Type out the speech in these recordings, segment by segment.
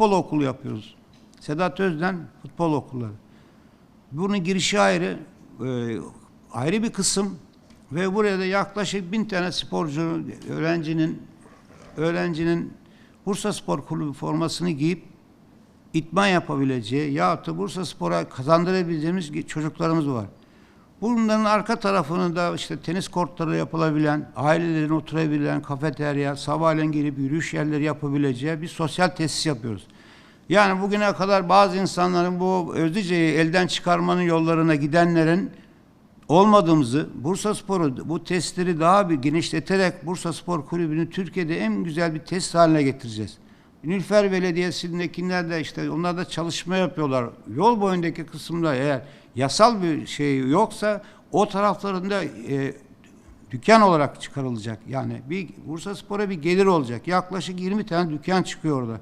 futbol okulu yapıyoruz. Sedat Özden futbol okulları. Bunun girişi ayrı, e, ayrı bir kısım ve buraya da yaklaşık bin tane sporcu, öğrencinin öğrencinin Bursa Spor Kulübü formasını giyip itman yapabileceği ya da Bursa Spor'a kazandırabileceğimiz çocuklarımız var. Bunların arka tarafını da işte tenis kortları yapılabilen, ailelerin oturabilen, kafeterya, sabahleyin girip yürüyüş yerleri yapabileceği bir sosyal tesis yapıyoruz. Yani bugüne kadar bazı insanların bu Özlüce'yi elden çıkarmanın yollarına gidenlerin olmadığımızı, Bursa Spor'u bu testleri daha bir genişleterek Bursa Spor Kulübü'nü Türkiye'de en güzel bir test haline getireceğiz. Nülfer Belediyesi'ndekiler de işte onlar da çalışma yapıyorlar. Yol boyundaki kısımda eğer yasal bir şey yoksa o taraflarında e, dükkan olarak çıkarılacak. Yani bir Bursa Spor'a bir gelir olacak. Yaklaşık 20 tane dükkan çıkıyor orada.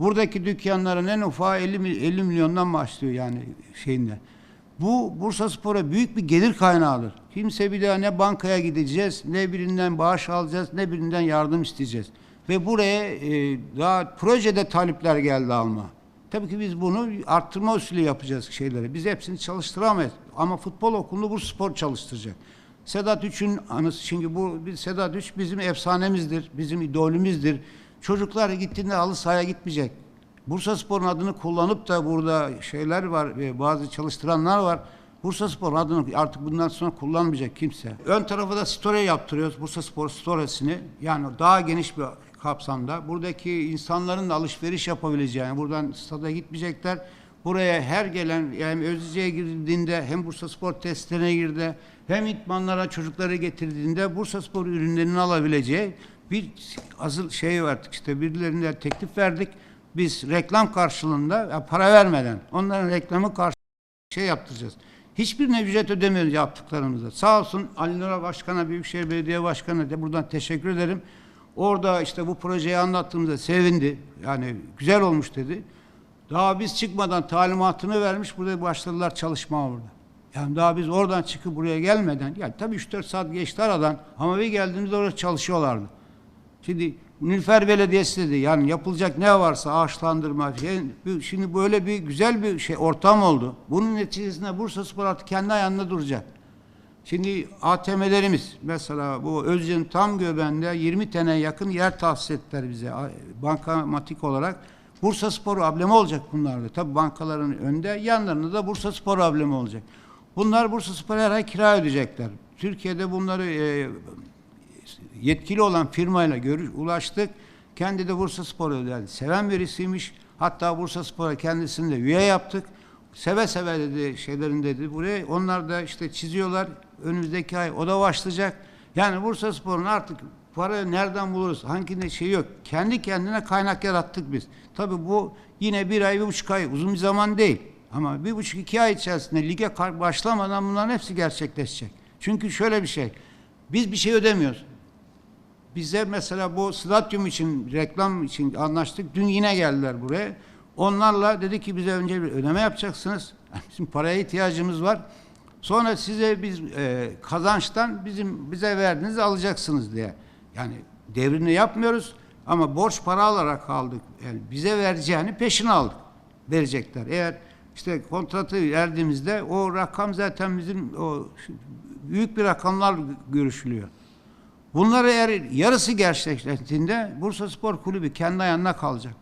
Buradaki dükkanların en ufağı 50, mi- 50 milyondan başlıyor yani şeyinde. Bu Bursa Spor'a büyük bir gelir kaynağıdır. Kimse bir daha ne bankaya gideceğiz, ne birinden bağış alacağız, ne birinden yardım isteyeceğiz. Ve buraya e, daha projede talipler geldi alma. Tabii ki biz bunu arttırma usulü yapacağız şeyleri. Biz hepsini çalıştıramayız. Ama futbol okulunu bu spor çalıştıracak. Sedat Üç'ün anısı, çünkü bu Sedat Üç bizim efsanemizdir, bizim idolümüzdür. Çocuklar gittiğinde halı sahaya gitmeyecek. Bursa Spor'un adını kullanıp da burada şeyler var, bazı çalıştıranlar var. Bursa Spor'un adını artık bundan sonra kullanmayacak kimse. Ön tarafa da story yaptırıyoruz. Bursa Spor storiesini. Yani daha geniş bir kapsamda. Buradaki insanların da alışveriş yapabileceği, yani buradan stada gitmeyecekler. Buraya her gelen, yani Özlüce'ye girdiğinde hem Bursa Spor testlerine girdi, hem itmanlara çocukları getirdiğinde Bursa Spor ürünlerini alabileceği bir azıl şey verdik işte birilerine teklif verdik. Biz reklam karşılığında para vermeden onların reklamı karşı şey yaptıracağız. Hiçbirine ücret ödemiyoruz yaptıklarımızda. Sağ olsun Ali Nura Başkan'a, Büyükşehir Belediye Başkanı'na da buradan teşekkür ederim. Orada işte bu projeyi anlattığımızda sevindi. Yani güzel olmuş dedi. Daha biz çıkmadan talimatını vermiş, burada başladılar çalışmaya burada. Yani daha biz oradan çıkıp buraya gelmeden, yani tabii 3-4 saat geçti aradan ama bir geldiğimizde orada çalışıyorlardı. Şimdi Nilüfer Belediyesi dedi yani yapılacak ne varsa ağaçlandırma şey, şimdi böyle bir güzel bir şey ortam oldu. Bunun neticesinde Bursa Spor artık kendi ayağında duracak. Şimdi ATM'lerimiz mesela bu Özce'nin tam göbeğinde 20 tane yakın yer tahsis ettiler bize bankamatik olarak. Bursa Spor ablemi olacak bunlarda. Tabii bankaların önde yanlarında da Bursa Spor ablemi olacak. Bunlar Bursa Spor'a her ay kira ödeyecekler. Türkiye'de bunları e, yetkili olan firmayla görüş, ulaştık. Kendi de Bursa Spor'u yani seven birisiymiş. Hatta Bursa Spor'a kendisini de üye yaptık. Seve seve dedi şeylerin dedi buraya. Onlar da işte çiziyorlar. Önümüzdeki ay o da başlayacak. Yani Bursa Spor'un artık para nereden buluruz? Hangi şey yok. Kendi kendine kaynak yarattık biz. Tabii bu yine bir ay, bir buçuk ay uzun bir zaman değil. Ama bir buçuk iki ay içerisinde lige başlamadan bunların hepsi gerçekleşecek. Çünkü şöyle bir şey. Biz bir şey ödemiyoruz. Bize mesela bu stadyum için, reklam için anlaştık. Dün yine geldiler buraya. Onlarla dedi ki bize önce bir ödeme yapacaksınız. Bizim paraya ihtiyacımız var. Sonra size biz e, kazançtan bizim bize verdiğinizi alacaksınız diye. Yani devrini yapmıyoruz ama borç para alarak aldık. Yani bize vereceğini peşin aldık. Verecekler. Eğer işte kontratı verdiğimizde o rakam zaten bizim o büyük bir rakamlar görüşülüyor. Bunları eğer yarısı gerçekleştiğinde Bursa Spor Kulübü kendi ayağına kalacak.